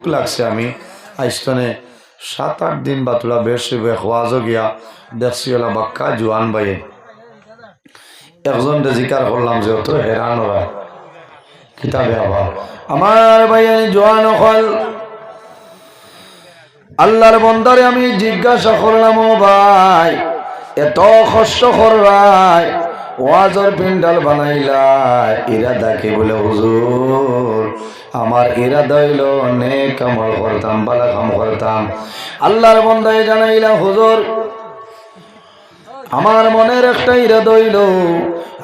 লাগছে আমি। আইস্তনে সাত, আট দিন বা তোলা বেশি খোয়াজও গিয়া দেখছি ওলা বাক্কা জোয়ান বাইয়ে। একজন জিকার করলাম যে অত হেরান ওরা কিতাবে আবার আমার ভাইয়া জোয়ান হল আল্লাহর বন্দারে আমি জিজ্ঞাসা করলাম ও ভাই, এত কষ্ট করবাই ওয়াজর পিন্ডাল বানাইলাই ইরাদা কি বলে হুজুর আমার এরা দইল অনেক আমল করতাম, বালা কাম করতাম। আল্লাহর বন্দায় জানাইলা হুজুর, আমার মনের একটা ইরা দইল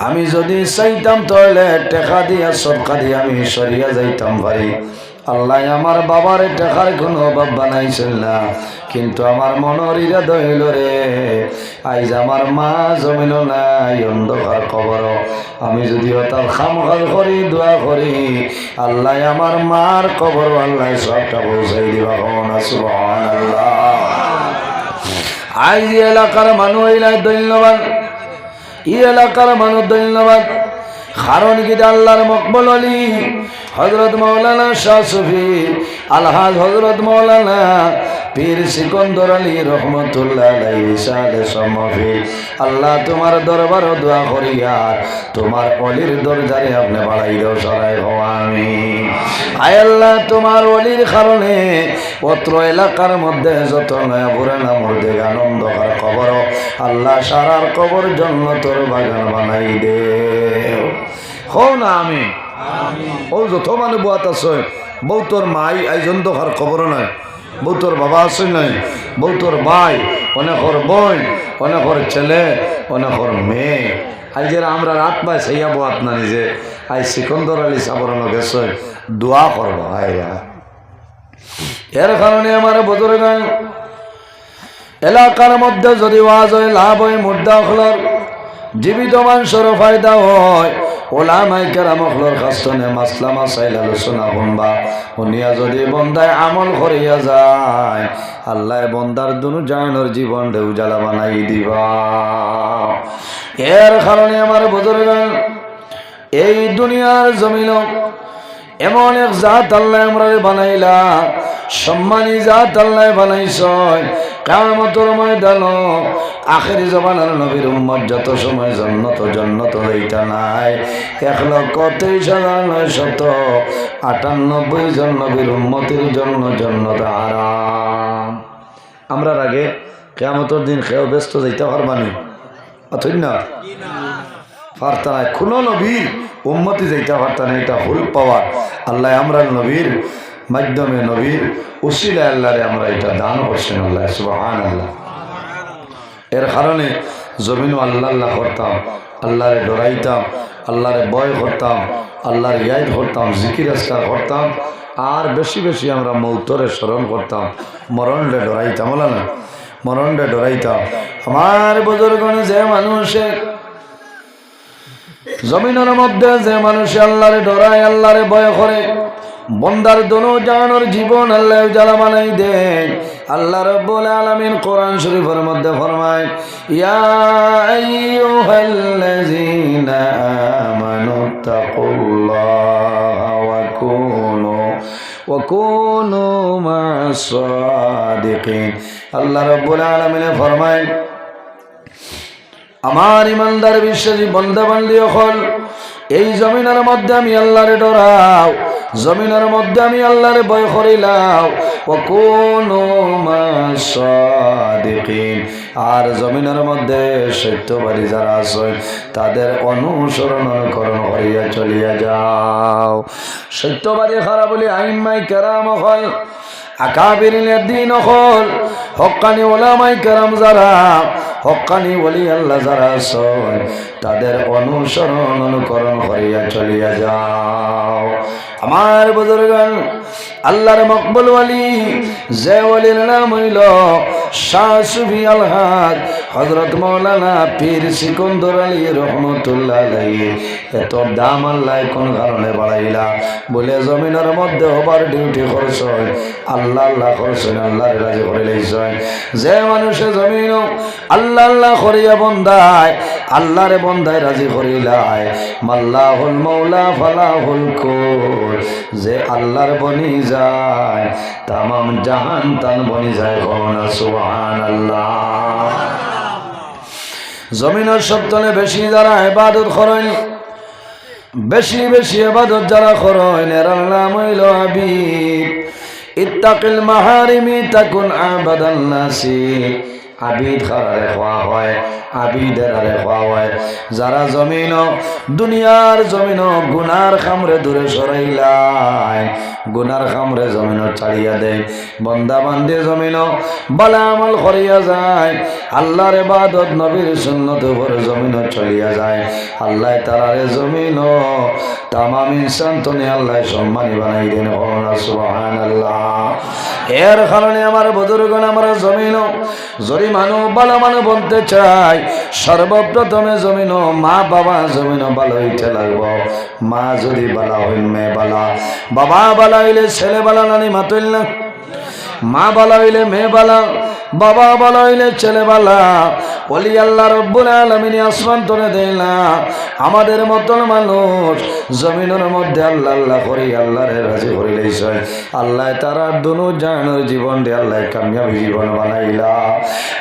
আমি যদি চাইতাম তাহলে টেকা দিয়া সবকা দিয়ে আমি সরিয়া যাইতাম পারি আল্লাহ আমার বাবার টাকার কোনো অভাব বানাইছিল না। কিন্তু আমার মনের ইরাদা হইল রে, আইজ আমার মা জমিল নাই, অন্ধকার খবর আমি যদি তার খামখাল করি, দোয়া করি, আল্লাহ আমার মার কবর আল্লাহ সবটা পৌঁছাই দিবা কমন আল্লাহ আজ এই এলাকার মানুষ এলাই ধন্যবাদ। এই এলাকার মানুষ ধন্যবাদ। কারণ কি আল্লাহর মকবল আলী হজরত মৌলানা শাহ সুফি আলহাজ হজরত মৌলানা পীর সিকন্দর আলী রহমতুল্লাহ আল্লাহ তোমার দরবার দোয়া করি আর তোমার অলির দরজারে আপনি বাড়াই দাও সরাই আমি আয় আল্লাহ তোমার অলির কারণে পত্র এলাকার মধ্যে যত নয়া পুরানা মধ্যে আনন্দ আর খবর আল্লাহ সারার কবর জন্য তোর বাগান বানাই দে। হও না আমি ও যত মানে বুয়াত আছে বউ তোর মাই আইজন তো আর খবর নাই। বউ তোর বাবা আছে নাই। বউ তোর ভাই অনেকর বোন অনেকর ছেলে, অনেকর মেয়ে। আজ যারা আমরা রাত পাই সেইয়া বোয়াত না নিজে। আই সিকন্দর আলী সাবরণ গেছে। দোয়া করব আইয়া এর কারণে আমার বদরে গান এলাকার মধ্যে যদি ওয়াজ হয়, লাভ হয় মুদ্রা হলার জীবিত মানুষের ফায়দা হয়। ওলামাই কেরামখলর কাস্তনে মাসলা মাসাইল আলোচনা শুনবা শুনিয়া যদি বন্দায় আমল করিয়া যায়, আল্লাহ বন্দার দুনু জায়নের জীবন উজালা বানাই দিবা। এর কারণে আমার বুজুর্গ এই দুনিয়ার জমিন এমন এক জাত আল্লাহ আমরা বানাইলা সম্মানী জাত আল্লাহ বানাইছ কামতর ময়দান আখেরি জমানার নবীর উম্মত যত সময় জন্নত জন্নত হইতা নাই, এক লক্ষ তেইশ হাজার নয় শত আটানব্বই জন নবীর উম্মতের জন্য জন্নত আরাম আমরার আগে কেমতর দিন খেয়েও ব্যস্ত যাইতে পারবানি অথই না? পারতা নাই কোনো নবীর উম্মতি যাইতে পারতা না এটা ভুল পাওয়ার আল্লাহ আমরা নবীর মাধ্যমে নবীর উসিলা আল্লাহরে আমরা এটা দান করছেন আল্লাহ সুবাহান আল্লাহ এর কারণে জমিনও আল্লাহ আল্লাহ করতাম, আল্লাহরে ডরাইতাম, আল্লাহরে বয় করতাম, আল্লাহর ইয়াদ করতাম, জিকির আস্কার করতাম, আর বেশি বেশি আমরা মৌতরে স্মরণ করতাম, মরণরে ডরাইতাম, বলা না? মরণরে ডরাইতাম। আমার বুজুর্গণে যে মানুষের জমিনের মধ্যে যে মানুষ আল্লাহরে ডরায়, আল্লাহরে ভয় করে বন্দার দোনো জানোর জীবন আল্লাহ জ্বালা বানাই দেন। আল্লাহ রব্বুল আলামিন কোরআন শরীফের মধ্যে ফরমায়, ইয়া আইয়ুহাল্লাযীনা আমানু তাকুল্লাহা ওয়া কুনু ওয়া কুনু মা'আস সাদিকিন আল্লাহ রব্বুল আলামিন ফরমায়, আমার ইমানদার বিশ্বাসী বন্দাবান্দি হল এই জমিনের মধ্যে আমি আল্লাহরে ডরাও। জমিনের মধ্যে আমি আল্লাহরে ভয় করিলাম। ও কোন আর জমিনের মধ্যে সত্যবাদী যারা আছে তাদের অনুসরণ অনুকরণ করিয়া চলিয়া যাও। সত্যবাদী খারাপ বলি আইমাই কেরাম হয় আকাবিরিন দিন হল, হকানি ওলামাই কেরাম যারা হকানি বলি আল্লাহ যারা সয় তাদের অনুসরণ অনুকরণ করিয়া চলিয়া যাও। আমার বুজুর্গান আল্লাহর মকবুল ওয়ালি, যে ওলির নাম হইল শাহ সুফি আলহাদ হজরত মৌলানা পীর সিকন্দর আলী রহমতুল্লাহ এত দাম আল্লাহ কোন কারণে বাড়াইলা? বলে জমিনের মধ্যে ওভার ডিউটি খরচ হয় আল্লাহ আল্লাহ খরচ হয় আল্লাহর রাজি করে লইছেন। যে মানুষে জমিন, আল্লাহ আল্লাহ করিয়া বন্দায়, আল্লাহরে বন্ধ বন্দায় রাজি করিলাই মাল্লাহুল মৌলা ফালাহুল কুল, যে আল্লাহর বনি যায়, তামাম জাহান তান বনি যায় কোন সুবহানাল্লাহ। জমিনের সপ্তনে বেশি যারা ইবাদত করেন, বেশি বেশি আবাদত যারা করেন এর নাম হইল আবিদ ইত্তাকিল মাহারিমি তাকুন আবাদান নাসি আবিদ খোয়া হয়। আবিদের আরে হয় যারা জমিন, দুনিয়ার জমিন, গুনার খামরে দূরে সরাইলাই গুনার খামরে জমিন ছাড়িয়া দেয়। বন্দা বান্ধে জমিন, বালা আমল করিয়া যায়। আল্লাহর বাদত নবীর সুন্নত উপরে জমিন চলিয়া যায়। আল্লাহ তারারে জমিন, তামাম ইনসান তনে আল্লাহ সম্মানী বানাই দেন এর কারণে আমার বুজুর্গণ আমার জমিন যদি মানুষ ভালো মানুষ বলতে চাই। সর্বপ্রথমে জমিন মা বাবা জমিন ভালো হইতে লাগব। মা যদি বালা হইল মেয়ে বালা। বাবা বালা হইলে ছেলে বালা নানি মাতুল না। মা বালা হইলে মেয়ে বালা। বাবা বালা হইলে ছেলে বালা, আল্লাহ রব্বুল আলমিনী আসমান দেয় না। আমাদের মতন মানুষ জমিনের মধ্যে আল্লাহ আল্লাহ করি, আল্লাহরে রাজি করিলেই আল্লাহ তারা দুনু জানোর জীবন দিয়ে আল্লাহ কামিয়াবি জীবন বানাইলা।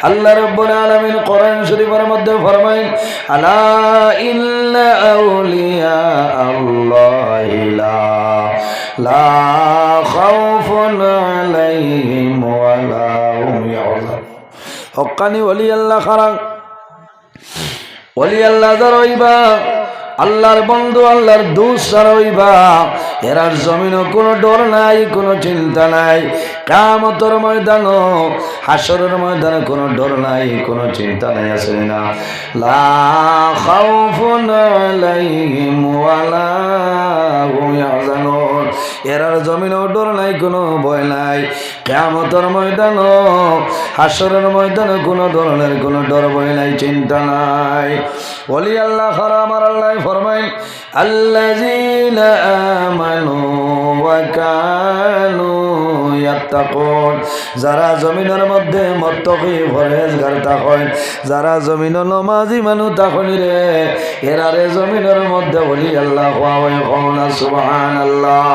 আল্লাহ রব্বুল আলমিন কোরআন শরীফের মধ্যে ফরমাইন, আলা ইল্লা আউলিয়া আল্লাহ লা খাউফুন আলাইহিম ওয়ালা হকানি আল্লাহ খারাং। আল্লাহ আল্লাহর বন্ধু, আল্লাহর দুষ রইবা এরার জমিনও কোনো ডর নাই, কোনো চিন্তা নাই। কামতর ময়দান হাসরের ময়দানে কোনো ডর নাই, কোনো চিন্তা নাই, আছে না। লা এরার জমিনও ডর নাই, কোনো ভয় নাই। কেমতর ময়দান হাসরের ময়দানে কোনো ধরনের কোনো ডর ভয় নাই, চিন্তা নাই। বলি আল্লাহ খারা আমার আল্লাহ ফরমাইন আল্লাহ আমানু কানু যারা জমিনের মধ্যে যারা জমিন নমাজি মানুষ থাকনি রে এরারে জমিনের মধ্যে বলি আল্লাহ সুবহানাল্লাহ।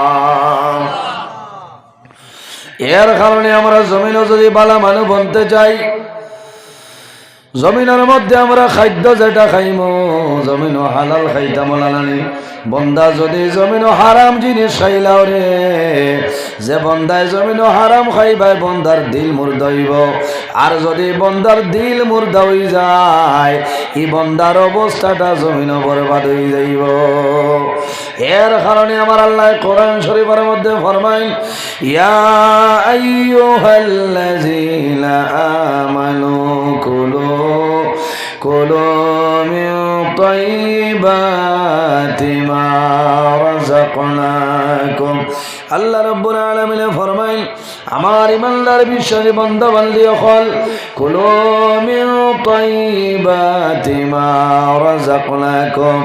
এর কারণে আমরা জমিনও যদি বালা মানুষ বনতে চাই, জমিনের মধ্যে আমরা খাদ্য যেটা খাইম জমিন হালাল খাইতাম বন্দা যদি জমিন হারাম জিনিস খাইলাও রে, যে বন্দায় জমিন হারাম খাইবাই বন্দার দিল মুর্দইব। আর যদি বন্দার দিল মুর্দা হয়ে যায় ই বন্দার অবস্থাটা জমিন বরবাদ হয়ে যাইব। এর কারণে আমার আল্লাহ কোরআন শরীফের মধ্যে ফরমাইন, ইয়া আইয়ুহাল্লাযীনা আমানু কুলু কুলু মিন তাইয়্যিবাতি মা রাযাকনাকুম আল্লাহ রব্বুল আলামিন ফরমাইন আমার ইমানদার বিশ্বাসী বন্ধ বান্ধি অকল রাযাকনাকুম।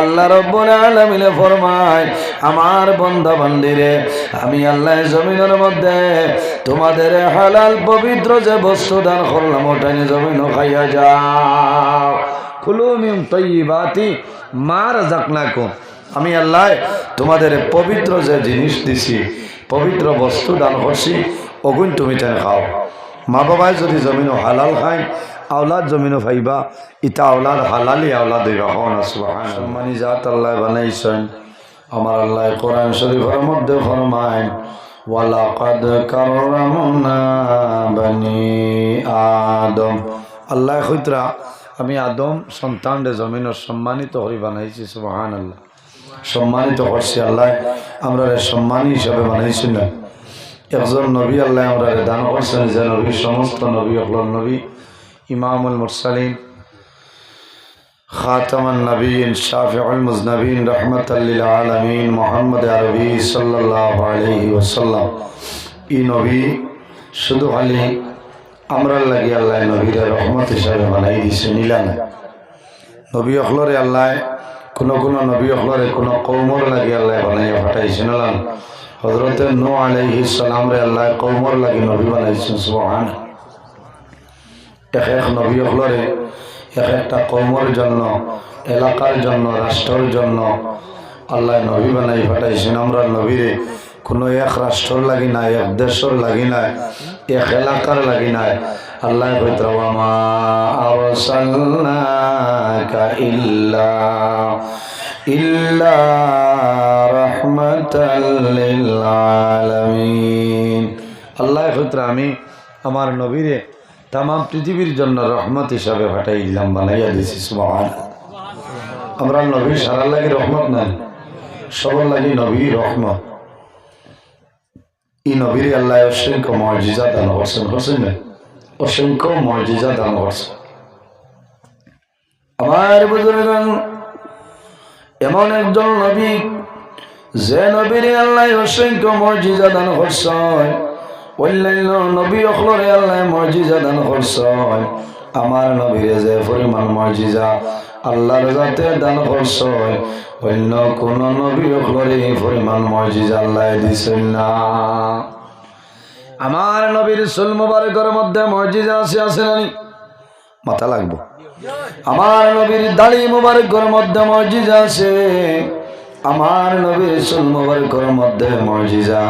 আল্লাহ রব্বুল আলামিন ফরমায় আমার বন্ধা বান্দিরে আমি আল্লাহ জমিনের মধ্যে তোমাদের হালাল পবিত্র যে বস্তু দান করলাম ওটা নিয়ে জমিন খাইয়া যাও। কুলু মিন তাইয়্যিবাতি মা রাযাকনাকুম। আমি আল্লাহ তোমাদের পবিত্র যে জিনিস দিছি, পবিত্র বস্তু দান করছি অগুণ তুমি তেন খাও। মা বাবাই যদি জমিনও হালাল খায়, আওলাদ জমিনও ফাইবা, ইতা আওলাদ হালালি আওলাদ সম্মানী জাত আল্লাহ বানাইছেন। আমার আল্লাহ কোরআন শরীফের মধ্যে ফরমায় ওয়ালাকাদ কাররামনা বানি আদম। আল্লাহ কইতরা আমি আদম সন্তানরে জমিনের সম্মানিত হরি বানাইছি সুবহান আল্লাহ সম্মানিত করছি আল্লাহ। আমরা সম্মানী হিসাবে বানাইছি না। একজন নবী আল্লাহ আমরা দান করছেন, যে নবী, সমস্ত নবী অকলর নবী, ইমামুল মুরসালিন নবীন, শাফিউল মুজনবীন রহমতাল্লিল আলমিন, মোহাম্মদ আরবি সাল্লাহ আলহি ওসাল্লাম ই নবী শুধু খালি আমরা লাগি আল্লাহ নবীরা রহমত হিসাবে বানাই দিছে, নিলাম। নবী অকলরে আল্লাহ কোনো কোনো নবী অকলরে কোনো কৌমর লাগি আল্লাহ বানাইয়া ফাটাইছে নালাম হজরতে নো আলাইহি সালাম রে আল্লাহ কৌমর লাগি নবী বানাইছেন সুবহান এক এক নবী অকলরে এক একটা কৌমর জন্য, এলাকার জন্য, রাষ্ট্রের জন্য আল্লাহ নবী বানাই পাঠাইছেন আমরা নবীরে কোনো এক রাষ্ট্রর লাগি নাই, এক দেশের লাগি নাই, এক এলাকার লাগি নাই আল্লাহ লিল আলামিন আল্লাহ কইতরা আমি আমার নবীরে তাম পৃথিবীর জন্য রহমত হিসাবে পাঠাই দিলাম, বানাইয়া দিছি সুবহান আমরা নবীর সারা লাগি রহমত নাই, সবার লাগি নবী রহমত। এই নবীর আল্লাহ অসংখ্য মর্যাদা দান করছেন করছেন না অসংখ্য মর্যাদা দান করছেন আমার বুজুর্গান এমন একজন নবী, যে নবীর আল্লাহ অসংখ্য মর্যাদা দান করছেন। অন্যান্য নবী অখলরে আল্লাহ মর্যাদা দান করছেন। আমার নবীরে যে পরিমাণ মর্যাদা আল্লাহর যাতে দান করছেন, অন্য কোন নবী অখলরে এই পরিমাণ মর্যাদা আল্লাহ দিছেন না। আমার নবীর সুল মুবারকের মধ্যে মর্যাদা আছে আছে নানি মাথা লাগবো। আমার নবীর দাড়ি মুবারকের মধ্যে মর্যাদা আছে। আমার নবীর সুল মুবারকের মধ্যে মর্যাদা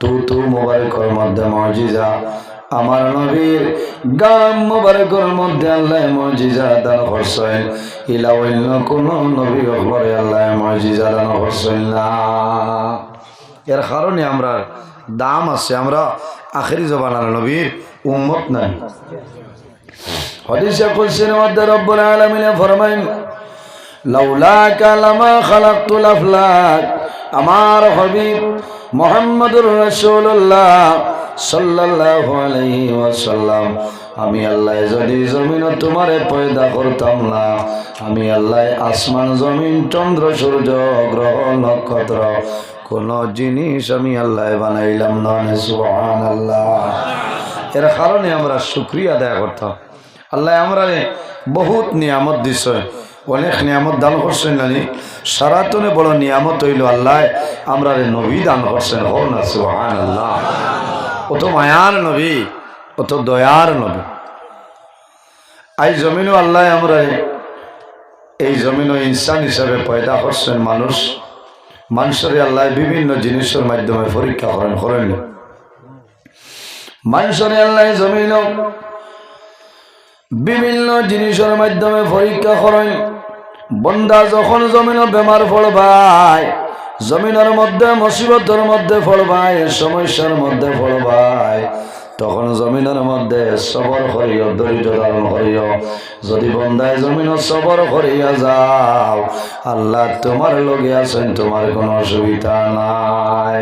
তু তু মুবারকের মধ্যে মর্যাদা আমার নবীর গাম মুবারকের মধ্যে আল্লাহ মর্যাদা দান করছেন। ইলা অন্য কোন নবী অকবরে আল্লাহ মর্যাদা দান করছেন না। এর কারণে আমরা দাম আছে, আমরা আখেরি জবানার নবীর উম্মত নাই। হদিসে কুলসির মধ্যে রব্বুল আলামিনে ফরমাইন, লাউলা কালামা খালাকতুল আফলাক। আমার হবিব মোহাম্মদুর রাসূলুল্লাহ সাল্লাল্লাহু আলাইহি ওয়াসাল্লাম, আমি আল্লাহ যদি জমিন তোমারে পয়দা করতাম না, আমি আল্লাহ আসমান, জমিন, চন্দ্র, সূর্য, গ্রহ, নক্ষত্র কোন জিনিস আমি আল্লাহ বানাইলাম না সুবহানাল্লাহ। এর কারণে আমরা শুক্রিয়া আদায় করতাম। আল্লাহ আমরা বহুত নিয়ামত দিছে, অনেক নিয়ামত দান করছেন নানি। সারাতনে বড় নিয়ামত হইল আল্লাহ আমরা নবী দান করছেন হো না সুহান আল্লাহ অত মায়ার নবী অত দয়ার নবী। আই জমিনও আল্লাহ আমরা এই জমিনও ইনসান হিসাবে পয়দা করছেন মানুষ। মানুষের আল্লাহ বিভিন্ন জিনিসের মাধ্যমে পরীক্ষা করেন করেন মানুষের আল্লাহ জমিনও বিভিন্ন জিনিসের মাধ্যমে পরীক্ষা করেন। বন্দা যখন জমিন বেমার ফলবাই জমিনের মধ্যে মুসিবতের মধ্যে ফলবাই সমস্যার মধ্যে ফলবাই তখন জমিনের মধ্যে সবর করিও দরিদ্র ধারণ করিও। যদি বন্ধায় জমিন সবর করিয়া যাও, আল্লাহ তোমার লগে আছেন, তোমার কোনো অসুবিধা নাই।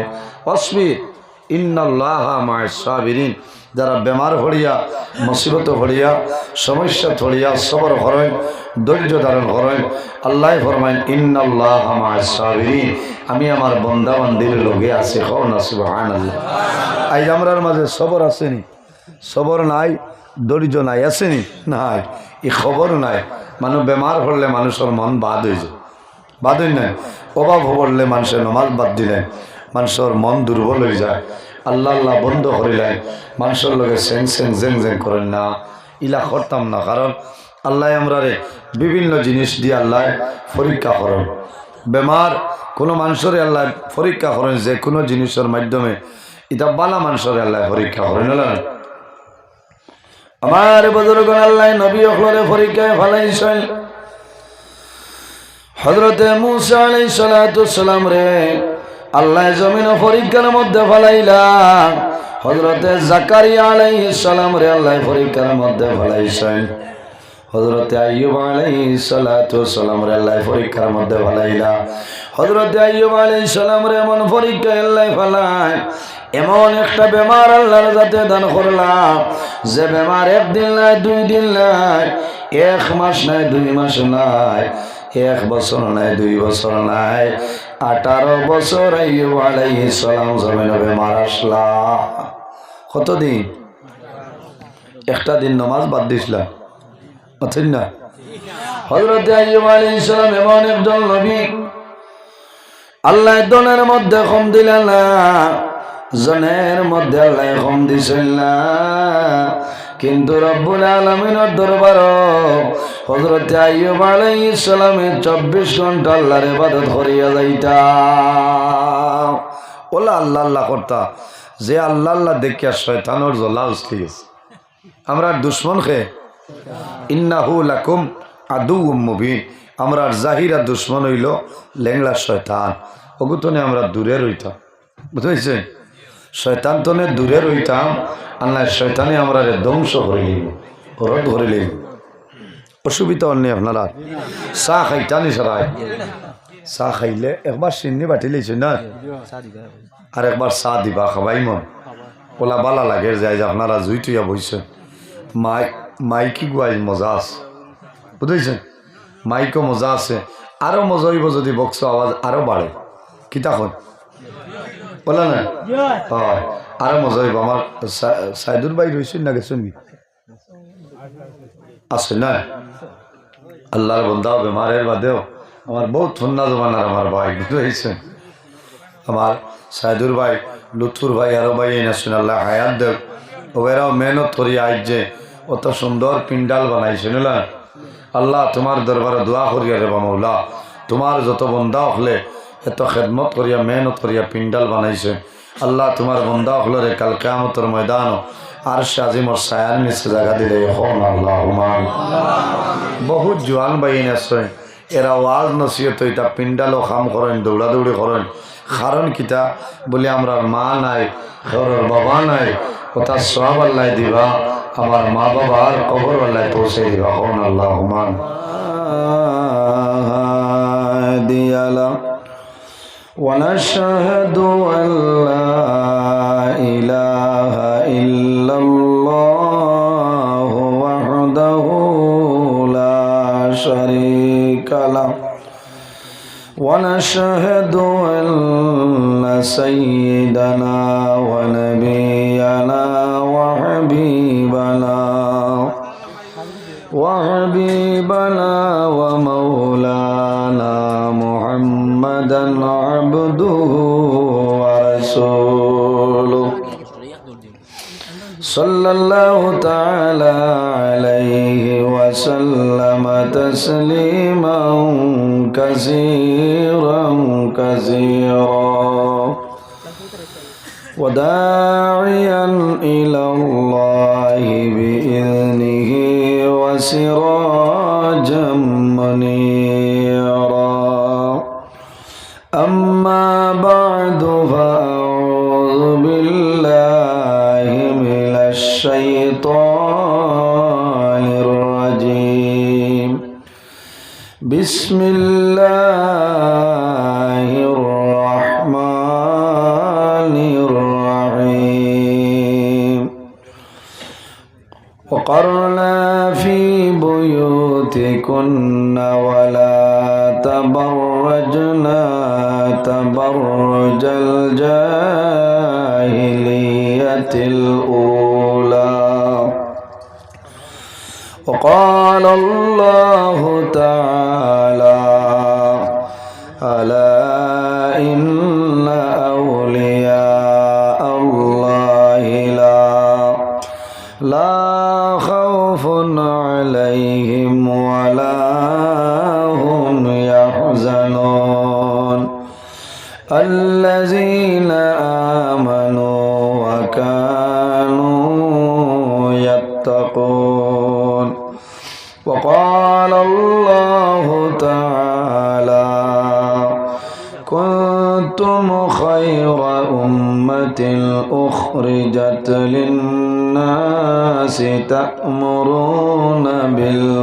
অসমিত ইন্নাল্লাহ মায় সাবিরিন যারা বেমার ভরিয়া, মুসিবত ভরিয়া, সমস্যা ভরিয়া সবর করেন ধৈর্য ধারণ করেন আল্লাহ ফরমাইন সাবিরিন। আমি আমার বন্দা বান্দির লগে আছি হন সুবহান আল্লাহ আজ আমরার মাঝে সবর আসেনি, সবর নাই, ধৈর্য নাই, আসেনি, নাই, এই খবর নাই। মানুষ বেমার হলে মানুষের মন বাদ হয়ে যায়, বাদ হই নাই। অভাব হবরলে মানুষের নমাজ বাদ দিলেন মানুষের মন দুর্বল হয়ে যায়। আল্লাহ আল্লাহ বন্ধ করিলেন। মানুষের লগে সেং সেং জেং জেং করেন না। ইলা করতাম না, কারণ আল্লাহ আমরা বিভিন্ন জিনিস দিয়ে আল্লাহ পরীক্ষা করেন। বেমার কোনো মানুষের আল্লাহ পরীক্ষা করেন, যে কোনো জিনিসের মাধ্যমে। এটা বালা মানুষের আল্লাহ পরীক্ষা করেন আমার বদরগ আল্লাহ নবী অখলরে পরীক্ষায় ভালাইছেন হজরতে মুসা আলাই সালাম রে আল্লাহ জমিন পরীক্ষার মধ্যে ফলাইলাম। হজরতে জাকারিয়া আলাই সালাম রে আল্লাহ পরীক্ষার মধ্যে ফলাইছেন। হজরতে আইয়ুব আলাই সালাম রে আল্লাহ পরীক্ষার মধ্যে ফলাইলা হজরতে আইয়ুব আলাই সালাম রে এমন পরীক্ষা আল্লাহ ফেলায়। এমন একটা বেমার আল্লাহর যাতে দান করলাম। যে বেমার একদিন নাই, দুই দিন নাই, এক মাস নাই, দুই মাস নাই, এক বছর নাই, দুই বছর নাই। আঠারো বছর আইয়ুব আলাইহিস সালাম জমিন বেমার আসলা কতদিন? একটা দিন নমাজ বাদ দিছিলাম অথিন না? হজরত আইয়ুব আলাইহিস সালাম এমন একজন নবী। আল্লাহ দনের মধ্যে কম দিলেন না, জনের মধ্যে আল্লাহ কম দিছিল না। কিন্তু রব্বুল আলমিনের দরবার হজরত আইয়ুব আলাইহিস সালামের চব্বিশ ঘণ্টা আল্লাহর ইবাদত করিয়া যাইতা ওলা আল্লাহ আল্লাহ করতা, যে আল্লাহ আল্লাহ দেখিয়া শয়তানোর জলা উসলি গেছে। আমরা দুশ্মন খে ইন্নাহু লাকুম আদু মুবিন। আমরা জাহিরা দুশ্মন হইল লেংলা শয়তান। ওগুতনে আমরা দূরে রইতাম। বুঝতে শয়তান তনে দূরে রইতাম আল্লাহ শয়তানে আমরা ধ্বংস করে লিব ওরা ধরে লিব অসুবিধা অন্য আপনারা? চাহ খাইতানি সরাই চাহ খাইলে একবার চিনি বাটি লইছে না? আর একবার চাহ দিবা, খাবাই মন। ওলা বালা লাগে যায় যে আপনারা জুই তুইয়া বইছে। মাই মাইকি গুয়াই মজা আছে। বুঝেছেন মাইকও মজা আছে। আরও মজা যদি বক্স আওয়াজ আরও বাড়ে কিতাখন বলে না হয়। আরও মজা আমার সাইদুর ভাই রয়েছেন না গেছেন আছে না? আল্লাহর বন্ধা বেমারের বাদেও। আমার বহুত ঠান্ডা জমানার আমার ভাই বুঝতে পেরেছেন আমার সাইদুর ভাই লুথুর ভাই, আরও ভাই এই নাসুন আল্লাহ হায়াত দেব ওরাও মেহনত করি আজ যে অত সুন্দর পিন্ডাল বানাইছে, না? আল্লাহ তোমার দরবারে দোয়া করিয়া রে মৌলা। তোমার যত বন্ধা হলে এত খেদমত করিয়া, মেহনত করিয়া পিন্ডাল বানাইছে। আল্লাহ তোমার বন্ধা হলে রে কাল কেমতর ময়দান আর সে আজিমর সায়ার নিচে জায়গা দিলে। আল্লাহ বহুত জোয়ান বাইন আছে। এরা ওয়াজ নসিহত এটা পিন্ডালও খাম করেন, দৌড়াদৌড়ি করেন। কারণ কিতা? বলে আমরা মা নাই, ঘরের বাবা নাই ওটা সব আল্লাহ দিবা। আমার মা বাবার কবর আল্লাহ পৌঁছে দিবা। হন আল্লাহ হুমান দিয়ালা ونشهد أن لا إله إلا الله وحده لا شريك له. ونشهد أن سيدنا ونبينا وحبيبنا وحبيبنا ومولانا محمدا عبده ورسوله. صلى الله تعالى عليه وسلم تسليما كثيرا كثيرا. وداعيا إلى الله بإذنه وسراجا منيرا. أما بعد فأعوذ بالله من الشيطان الرجيم. بسم الله الرحمن الرحيم. وقرنا في بيوتكن ولا تبرجنا تبرج الجاهلية الأولى. وقال الله تعالى ألا إن وكانوا يتقون. وقال الله تعالى كنتم خير أمة أخرجت للناس تأمرون بالمعروف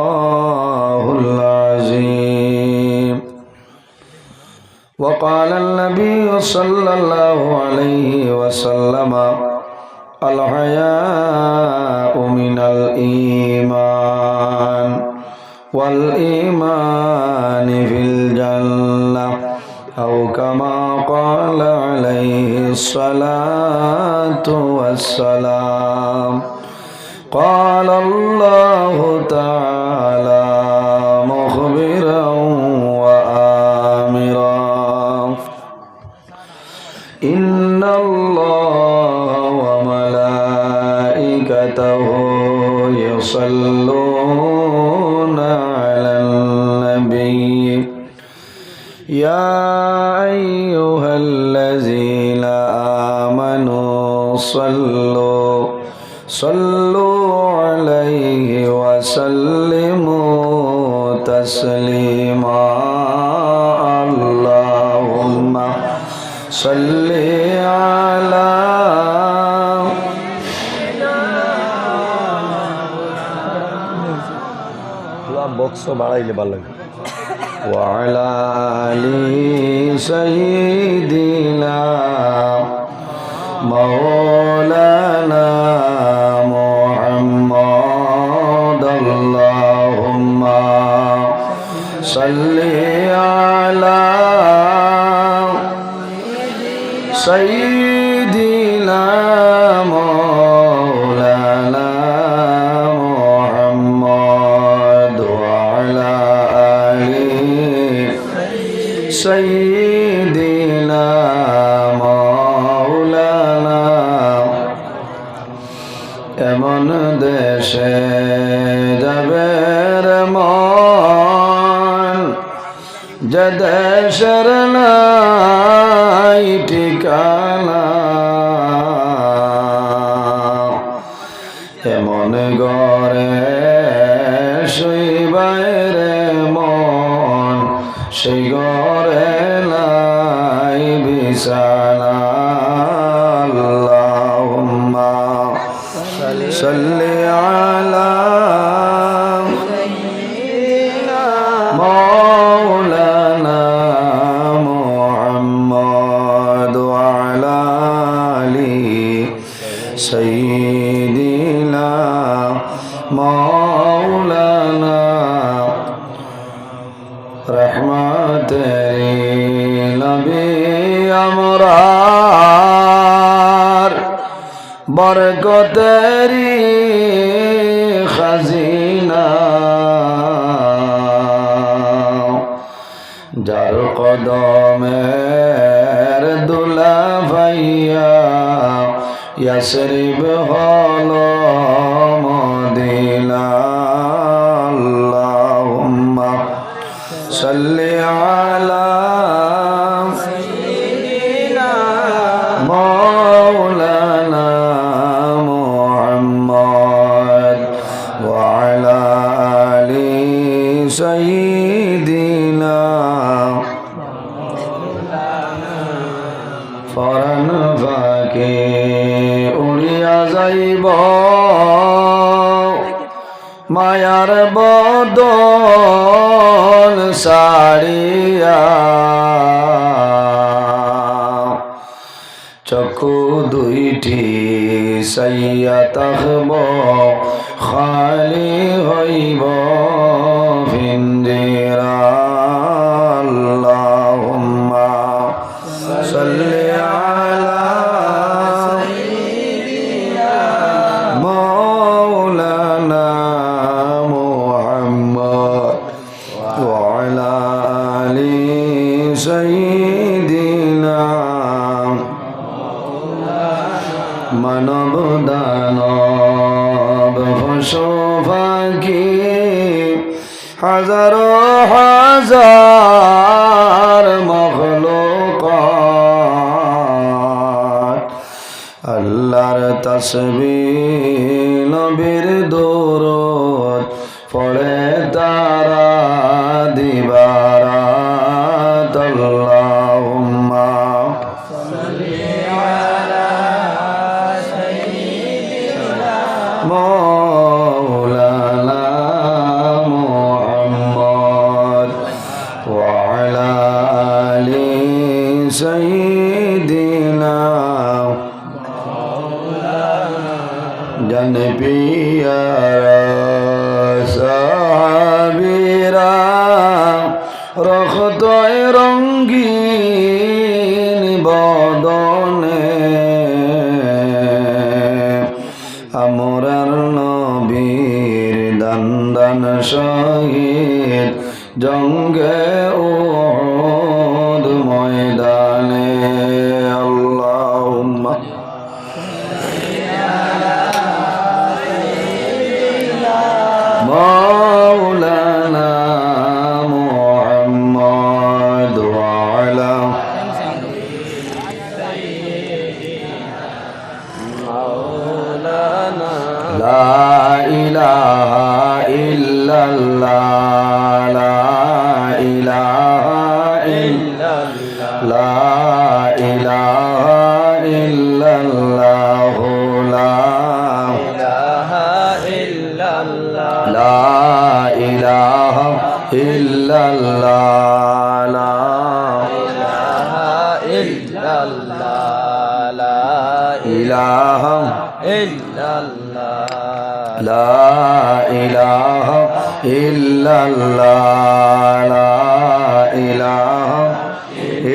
الله العظيم. وقال النبي صلى الله عليه وسلم الحياء من الإيمان والإيمان في الجنة أو كما قال عليه الصلاة والسلام. قال الله تعالى مخبرا وآمرا. إن الله وملائكته يصلون على النبي. يا أيها الذين آمنوا صلوا صلوا عليه وسلموا تسليما اللهم صل على বক্স বাড়াইলে ভালো লাগে وعلى آل سيدنا مولانا صل على سيدنا مولانا محمد وعلى آله سيدنا مولانا এমন দেশে দেশের নাই ঠিকানা। এমন গরে শুইবাইরে মন সেই গরে নাই বিছানা বরকতেরি খাজিনা। যার কদমের দুলা ভাইয়া ইয়াসরিব হল বদন সারিয়া। চক্ষু দুইটি সাইয়া তাহব খালি হইব। আল্লাহর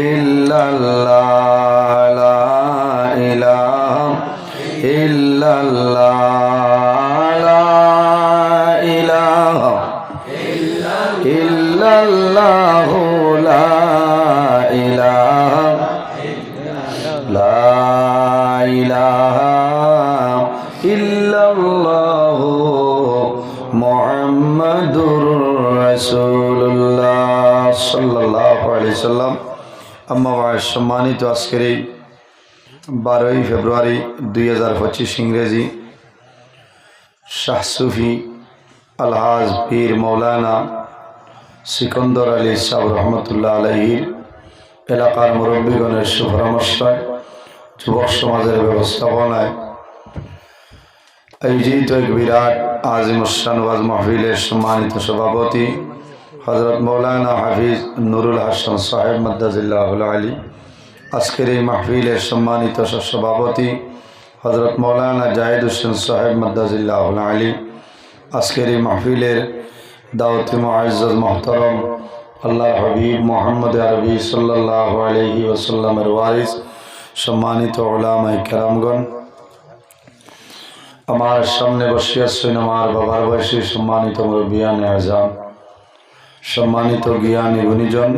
ইল্লাল্লাহ। বাবা সম্মানিত আজকের এই বারোই ফেব্রুয়ারি দুই হাজার পঁচিশ ইংরেজি শাহ সুফি আলহাজ পীর মৌলানা সিকন্দর আলী সাহ রহমতুল্লাহ আলহির এলাকার মুরব্বীগণের সুপরামর্শয়, যুবক সমাজের ব্যবস্থাপনায় আয়োজিত এক বিরাট আজিম ওয়াজ মাহফিলের সম্মানিত সভাপতি হজরত মৌলানা হাফিজ নুরুল হাসান সাহেব মদ্দাজিল্লাহ আলী আজকের এই মাহফিলের সম্মানিত সভাপতি হজরত মৌলানা জাহিদ হোসেন সাহেব মদ্দাজিল্লাহ আলী আজকের এই মাহফিলের দাওয়াতি মুআজ্জাজ মোহতরম আল্লাহ হাবিব মোহাম্মদ আরবি সাল্লাহ আলহি ওসাল্লামের ওয়ারিস সম্মানিত ওলামাই কেরামগণ আমার সামনে বসে আছেন আমার বাবার বয়সী সম্মানিত মুরব্বিয়ান আজাম সম্মানিত জ্ঞানী গুণীজন,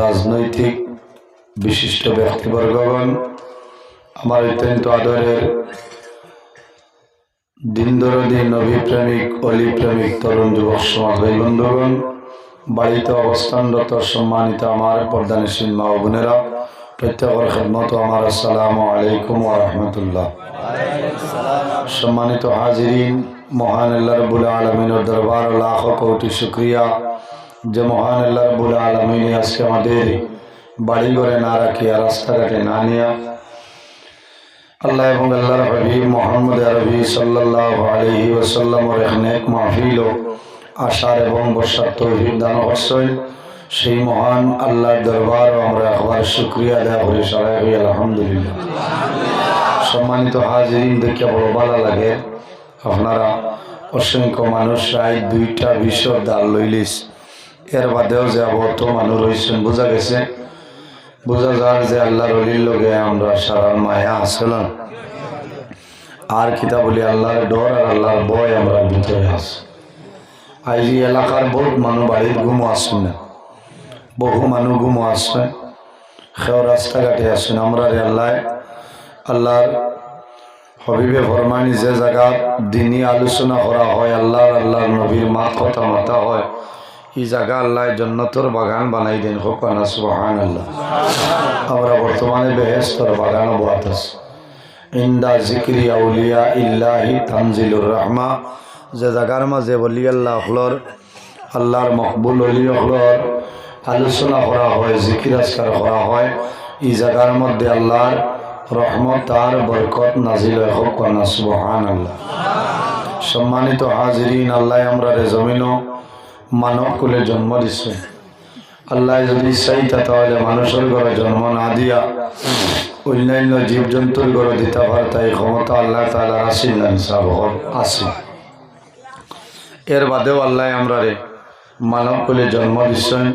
রাজনৈতিক বিশিষ্ট ব্যক্তিবর্গগণ, আমার অত্যন্ত আদরের দিন দরদি নবী প্রেমিক অলি তরুণ যুবক সমাজ ভাই বন্ধুগণ, বাড়িতে অবস্থানরত সম্মানিত আমার পর্দানিসীন মা বোনেরা, প্রত্যেকের খেদমত আমার আসসালামু আলাইকুম ওয়া রাহমাতুল্লাহ। সম্মানিত হাজিরিন মহান আল্লাহ রবুল আলমিনের দরবার লাখ কোটি শুক্রিয়া। যে মহান আল্লাহ রবুল আলমিনে আজকে আমাদের বাড়ি ঘরে না রাখিয়া, রাস্তাঘাটে না নিয়া আল্লাহ এবং আল্লাহর হাবিব মোহাম্মদ আরবি সাল্লাহ আলহি ওসাল্লামর এখানে এক মাহফিল আশার এবং বর্ষার তৌহিদ দান অবশ্যই সেই মহান আল্লাহর দরবার আমরা একবার শুক্রিয়া দেওয়া করি সারাই আলহামদুলিল্লাহ। সম্মানিত হাজিরিন দেখে বড় ভালো লাগে। আপনারা অসংখ্য মানুষ প্রায় দুইটা বিষয় দাল লইলিস। এর বাদেও যে অত মানুষ রয়েছেন, বোঝা গেছে। বোঝা যায় যে আল্লাহ অলির লগে আমরা সারার মায়া আসলাম আর কিতা বলি আল্লাহর ডর আর আল্লাহর বয় আমরা ভিতরে আজ এই এলাকার বহুত মানুষ বাড়ির ঘুমো আসুন না বহু মানুষ ঘুমো আসবেন সেও রাস্তাঘাটে আসুন আমরা রে আল্লাহ, আল্লাহর হবিবে ফরমানি যে জায়গা দিনই আলোচনা করা হয়, আল্লাহর আল্লাহর নবীর মা কথা মাতা হয় এই জায়গা আল্লাহ জন্নতর বাগান বানাই দেন, হোক না আল্লাহ আমরা বর্তমানে বেহেস্তর বাগান বাত আছি। ইন্দা জিক্রি আউলিয়া ইল্লাহি তানজিলুর রহমা। যে জায়গার মাঝে বলি আল্লাহ হলর, আল্লাহর মকবুল অলি হলর, আলোচনা করা হয়, জিকির আজকার করা হয় এই জায়গার মধ্যে আল্লাহর রহমত আর বরকত নাজিল হোক না সুবহান আল্লাহ সম্মানিত হাজিরিন, আল্লাহ আমরা জমিনও মানব কুলে জন্ম দিছে। আল্লাহ যদি চাইতা তাহলে মানুষের ঘরে জন্ম না দিয়া অন্যান্য জীবজন্তুর ঘরে দিতে পারে, তাই ক্ষমতা আল্লাহ তালা আসিল আছে। এর বাদেও আল্লাহ আমরা রে মানব কুলে জন্ম দিচ্ছেন